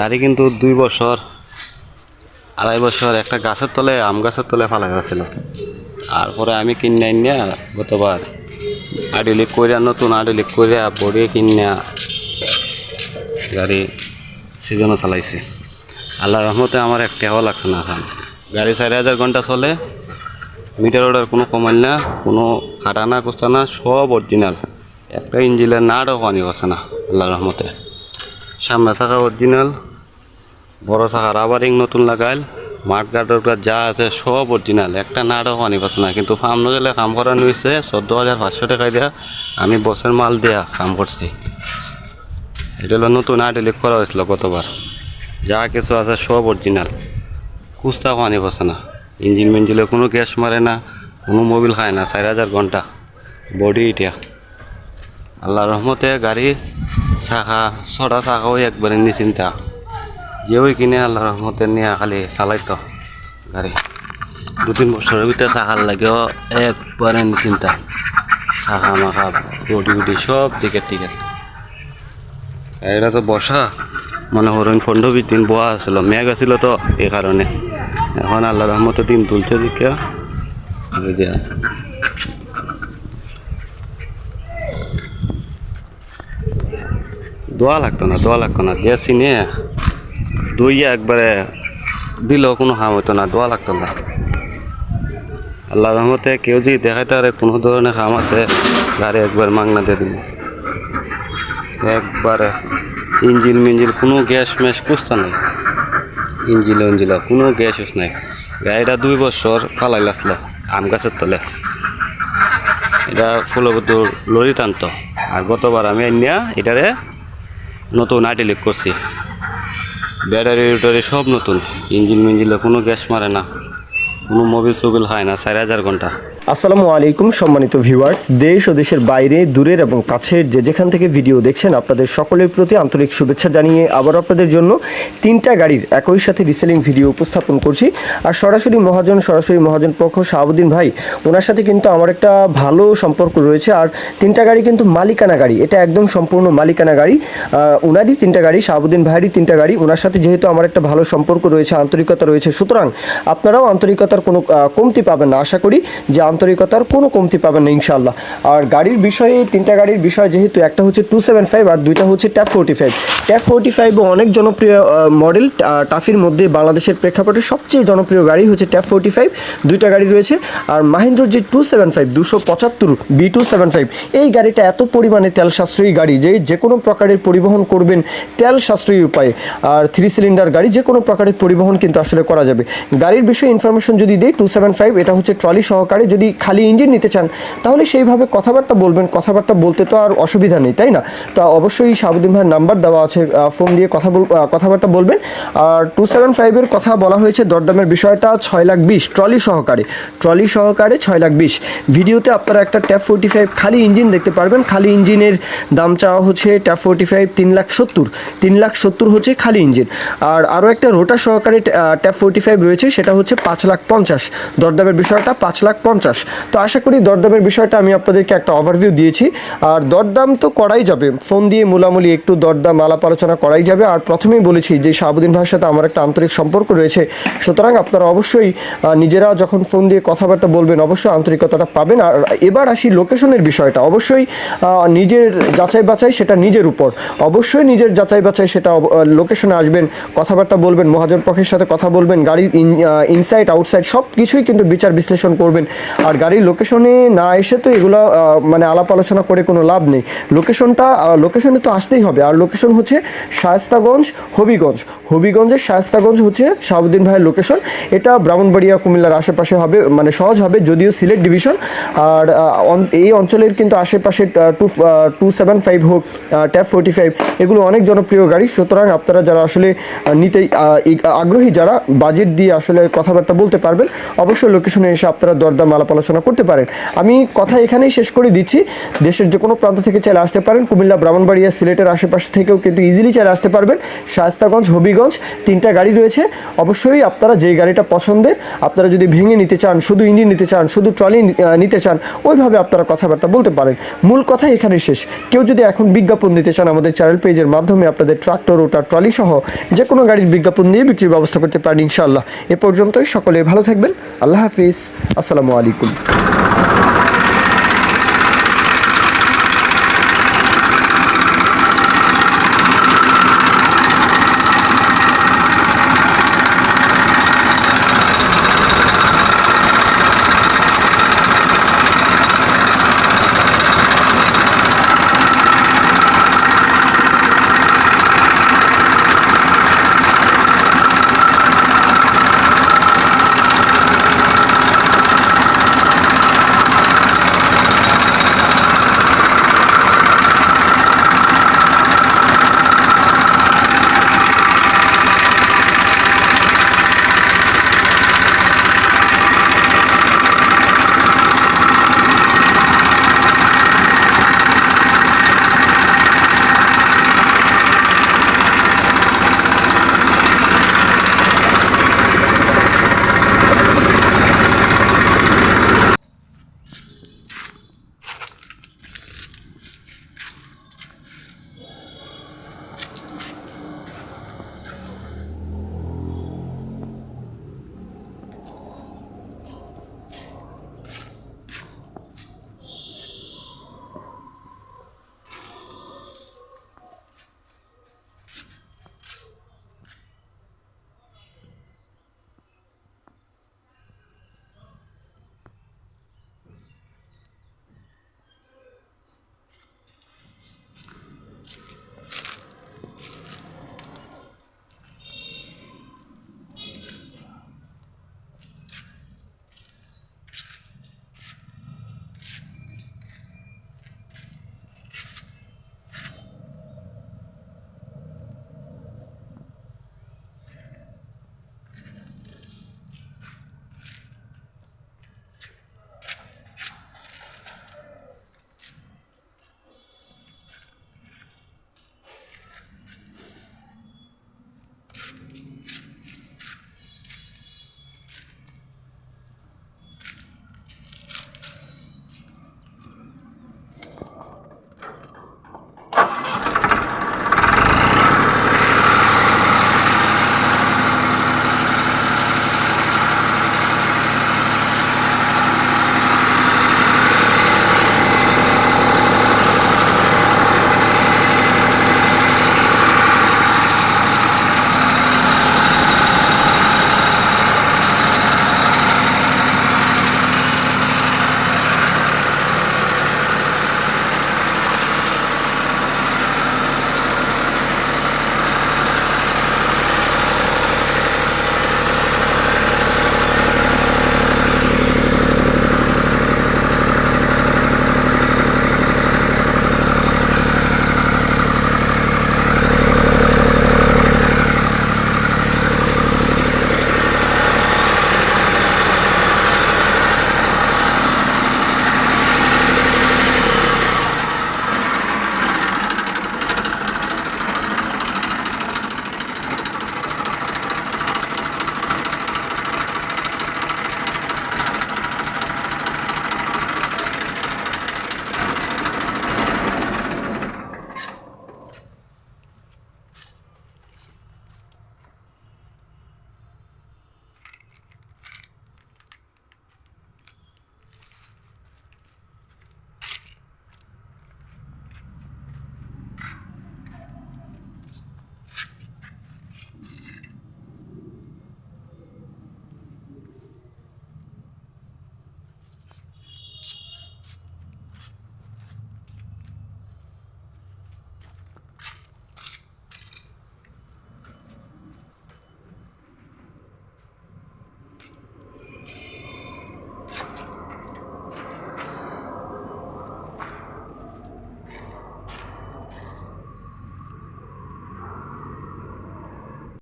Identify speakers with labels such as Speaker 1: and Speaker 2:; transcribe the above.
Speaker 1: গাড়ি কিন্তু দুই বছর, আড়াই বছর একটা গাছের তলে, আম গাছের তলে ফালা গেছিল। তারপরে আমি কিনে আনিয়া গতবার আডিলিক কইরা, নতুন আডিলিক কইরা বড়িয়ে কিনিয়া গাড়ি সিজনও চালাইছি। আল্লাহ রহমতে আমার একটাও লাগছে না এখন। গাড়ি চারি হাজার ঘণ্টা চলে মিটার অর্ডার কোনো কমাইল না, কোনো কাটা না, কুস্তা না, সব অরিজিনাল একটা ইঞ্জিনের নাটও পানি করছে না আল্লাহ রহমতে। সামনে থাকা অরিজিনাল বড় থাকা রাবারিং নতুন লাগাইল। মাঠ গার্ডের যা আছে সব অরিজিনাল একটা নাটও পানি পাচ্ছে না, কিন্তু ফার্ম নজলে কাম করানো হয়েছে চোদ্দ হাজার পাঁচশো টাকায় দেওয়া আমি বসের মাল দেয়া কাম করছি। এটা হলো নতুন আইডেলিক করা হয়েছিল গতবার। যা কিছু আছে সব অরিজিনাল কুস্তা পানি পাচ্ছে না। ইঞ্জিন মিঞ্জিলে কোনো গ্যাস মারে না, কোনো মোবিল খায় না, চার হাজার ঘণ্টা। বডি এটা আল্লাহ রহমতে গাড়ি চাকা ছটা চাকাও একবারে নিচিন্তা যে ওই কিনে আল্লাহ রহমতে নিয়ে খালি চালাইতো গাড়ি। দু তিন বছরের ভিতরে চাকার লাগেও একবারে নিচিন্তা। চাকা মাকা বডি উডি সব দিকে ঠিক আছে। এটা তো বসা মানে হরণ পনেরো দিন বোয়া আছিল, মেঘ আছিল তো এই কারণে এখন আল্লাহ রহমতে দিন তুলছে দিকে এই যে দোয়া লাগতো না দোয়া লাগতো না যে চিনে। দইয়া একবারে দিলেও কোনো হাম হতো না, দোয়া লাগতো না। আল্লাহ রহমতে কেউ যদি দেখাইতে পারে কোনো ধরনের কাম আছে, গাড়ি একবার মাংনা দিয়ে দিব। একবারে ইঞ্জিন মিঞ্জিল কোনো গ্যাস ম্যাস কুস্তা নাই। ইঞ্জিল ইঞ্জিল কোনো গ্যাস উস নাই। গাড়িটা দুই বছর ফালাই আসলো আম গাছের তলে। এটা ফুলবতু লরি টানত। আর গতবার আমি আনিয়া এটারে নতুন আইডিলিক করছি। ব্যাটারি উটারি সব নতুন। ইঞ্জিন মিঞ্জিলে কোনো গ্যাস মারে না। কোনো মোবিল সোবিল হয় না, চার হাজার ঘণ্টা।
Speaker 2: আসসালামু আলাইকুম, সম্মানিত ভিউয়ার্স। দেশ ও দেশের বাইরে, দূরের এবং কাছের যে যেখান থেকে ভিডিও দেখছেন, আপনাদের সকলের প্রতি আন্তরিক শুভেচ্ছা জানিয়ে আবার আপনাদের জন্য তিনটা গাড়ির একই সাথে রিসেলিং ভিডিও উপস্থাপন করছি। আর সরাসরি মহাজন সরাসরি মহাজন পক্ষ, শাহাবুদ্দিন ভাই, ওনার সাথে কিন্তু আমার একটা ভালো সম্পর্ক রয়েছে। আর তিনটা গাড়ি কিন্তু মালিকানা গাড়ি, এটা একদম সম্পূর্ণ মালিকানা গাড়ি। ওনারই তিনটা গাড়ি, শাহাবুদ্দিন ভাইয়েরই তিনটা গাড়ি। ওনার সাথে যেহেতু আমার একটা ভালো সম্পর্ক রয়েছে, আন্তরিকতা রয়েছে। সুতরাং আপনারাও আন্তরিকতার কোনো কমতি পাবেন না। আশা করি যে আন্তরিকতার কোনো কমতি পাবেন না ইনশাল্লাহ আর গাড়ির বিষয়ে, তিনটা গাড়ির বিষয় যেহেতু, একটা হচ্ছে টু সেভেন ফাইভ আর দুইটা হচ্ছে TAFE forty five TAFE forty five অনেক জনপ্রিয় মডেল টাফির মধ্যে বাংলাদেশের প্রেক্ষাপটে সবচেয়ে জনপ্রিয় গাড়ি হচ্ছে ট্যাপ ফোর্টি ফাইভ দুইটা গাড়ি রয়েছে। আর মাহিন্দ্রর যে টু সেভেন ফাইভ দুশো পঁচাত্তর বি টু সেভেন ফাইভ এই গাড়িটা এত পরিমাণে তেল সাশ্রয়ী গাড়ি যে যে কোনো প্রকারের পরিবহন করবেন তেল সাশ্রয়ী উপায়ে। আর থ্রি সিলিন্ডার গাড়ি যে কোনো প্রকারের পরিবহন কিন্তু আসলে করা যাবে। গাড়ির বিষয়ে ইনফরমেশন যদি দিই টু সেভেন ফাইভ এটা হচ্ছে ট্রলি সহকারে যদি খালি ইঞ্জিন নিতে চান, তাহলে সেইভাবে কথাবার্তা বলবেন। কথাবার্তা বলতে তো আর অসুবিধা নেই, তাই না? তা অবশ্যই সাবুদ্দিন ভাইয়ের নাম্বার দেওয়া আছে ফোন দিয়ে কথা বল কথাবার্তা বলবেন। আর টু সেভেন ফাইভের কথা বলা হয়েছে দরদামের বিষয়টা, ছয় লাখ বিশ, ট্রলি সহকারে। ট্রলি সহকারে ছয় লাখ বিশ। ভিডিওতে আপনারা একটা ট্যাপ ফোর্টি ফাইভ খালি ইঞ্জিন দেখতে পারবেন। খালি ইঞ্জিনের দাম চাওয়া হচ্ছে ট্যাপ ফোর্টি ফাইভ তিন লাখ সত্তর। তিন লাখ সত্তর হচ্ছে খালি ইঞ্জিন আর আরও একটা রোটা সহকারে ট্যাপ ফোর্টি ফাইভ রয়েছে, সেটা হচ্ছে পাঁচ লাখ পঞ্চাশ। দরদামের বিষয়টা পাঁচ লাখ পঞ্চাশ। তো আশা করি দরদামের বিষয়টা আমি আপনাদেরকে একটা ওভারভিউ দিয়েছি। আর দরদাম তো করাই যাবে। ফোন দিয়ে মূলামূলি একটু দরদাম, আলাপ আলোচনা করাই যাবে। আর প্রথমেই বলেছি যে, শাহাবুদ্দিন ভাইয়ের সাথে আমার একটা আন্তরিক সম্পর্ক রয়েছে। সুতরাং আপনারা অবশ্যই নিজেরা যখন ফোন দিয়ে কথাবার্তা বলবেন, অবশ্যই আন্তরিকতাটা পাবেন। আর এবার আসি লোকেশনের বিষয়টা। অবশ্যই নিজের যাচাই বাছাই সেটা নিজের উপর। অবশ্যই নিজের যাচাই বাছাই সেটা লোকেশনে আসবেন, কথাবার্তা বলবেন, মহাজন পক্ষের সাথে কথা বলবেন, গাড়ির ইনসাইড আউটসাইড সব কিছুই কিন্তু বিচার বিশ্লেষণ করবেন। আর গাড়ির লোকেশনে না এসে তো এগুলো মানে আলাপ আলোচনা করে কোনো লাভ নেই। লোকেশনটা লোকেশনে তো আসতেই হবে। আর লোকেশন হচ্ছে শায়স্তাগঞ্জ, হবিগঞ্জ। হবিগঞ্জের শায়স্তাগঞ্জ হচ্ছে শাহাবুদ্দিন ভাইয়ের লোকেশন এটা ব্রাহ্মণবাড়িয়া, কুমিল্লার আশেপাশে হবে মানে সহজ হবে, যদিও সিলেট ডিভিশন আর এই অঞ্চলের কিন্তু আশেপাশে টু টু সেভেন ফাইভ হোক ট্যাপ ফোর্টি ফাইভ এগুলো অনেক জনপ্রিয় গাড়ি। সুতরাং আপনারা যারা আসলে নিতে আগ্রহী, যারা বাজেট দিয়ে আসলে কথাবার্তা বলতে পারবেন, অবশ্যই লোকেশনে এসে আপনারা দরদাম আলাপ আলোচনা করতে পারেন। আমি কথা এখানেই শেষ করে দিচ্ছি। দেশের যে কোনো প্রান্ত থেকে চাইলে আসতে পারেন। কুমিল্লা, ব্রাহ্মণবাড়িয়া, সিলেটের আশেপাশ থেকেও কিন্তু কিন্তু ইজিলি চলে আসতে পারবেন। শায়স্তাগঞ্জ, হবিগঞ্জ তিনটা গাড়ি রয়েছে। অবশ্যই আপনারা যে গাড়িটা পছন্দের, আপনারা যদি ভেঙে নিতে চান, শুধু ইঞ্জিন নিতে চান, শুধু ট্রলি নিতে চান, ওইভাবে আপনারা কথাবার্তা বলতে পারেন। মূল কথা এখানে শেষ। কেউ যদি এখন বিজ্ঞাপন দিতে চান আমাদের চ্যানেল পেজের মাধ্যমে, আপনাদের ট্রাক্টর ওটা ট্রলি সহ যে কোনো গাড়ির বিজ্ঞাপন দিয়ে বিক্রির ব্যবস্থা করতে পারেন ইনশাআল্লাহ। এ পর্যন্তই, সকলে ভালো থাকবেন। আল্লাহ হাফিজ। আসসালামু আলাইকুম।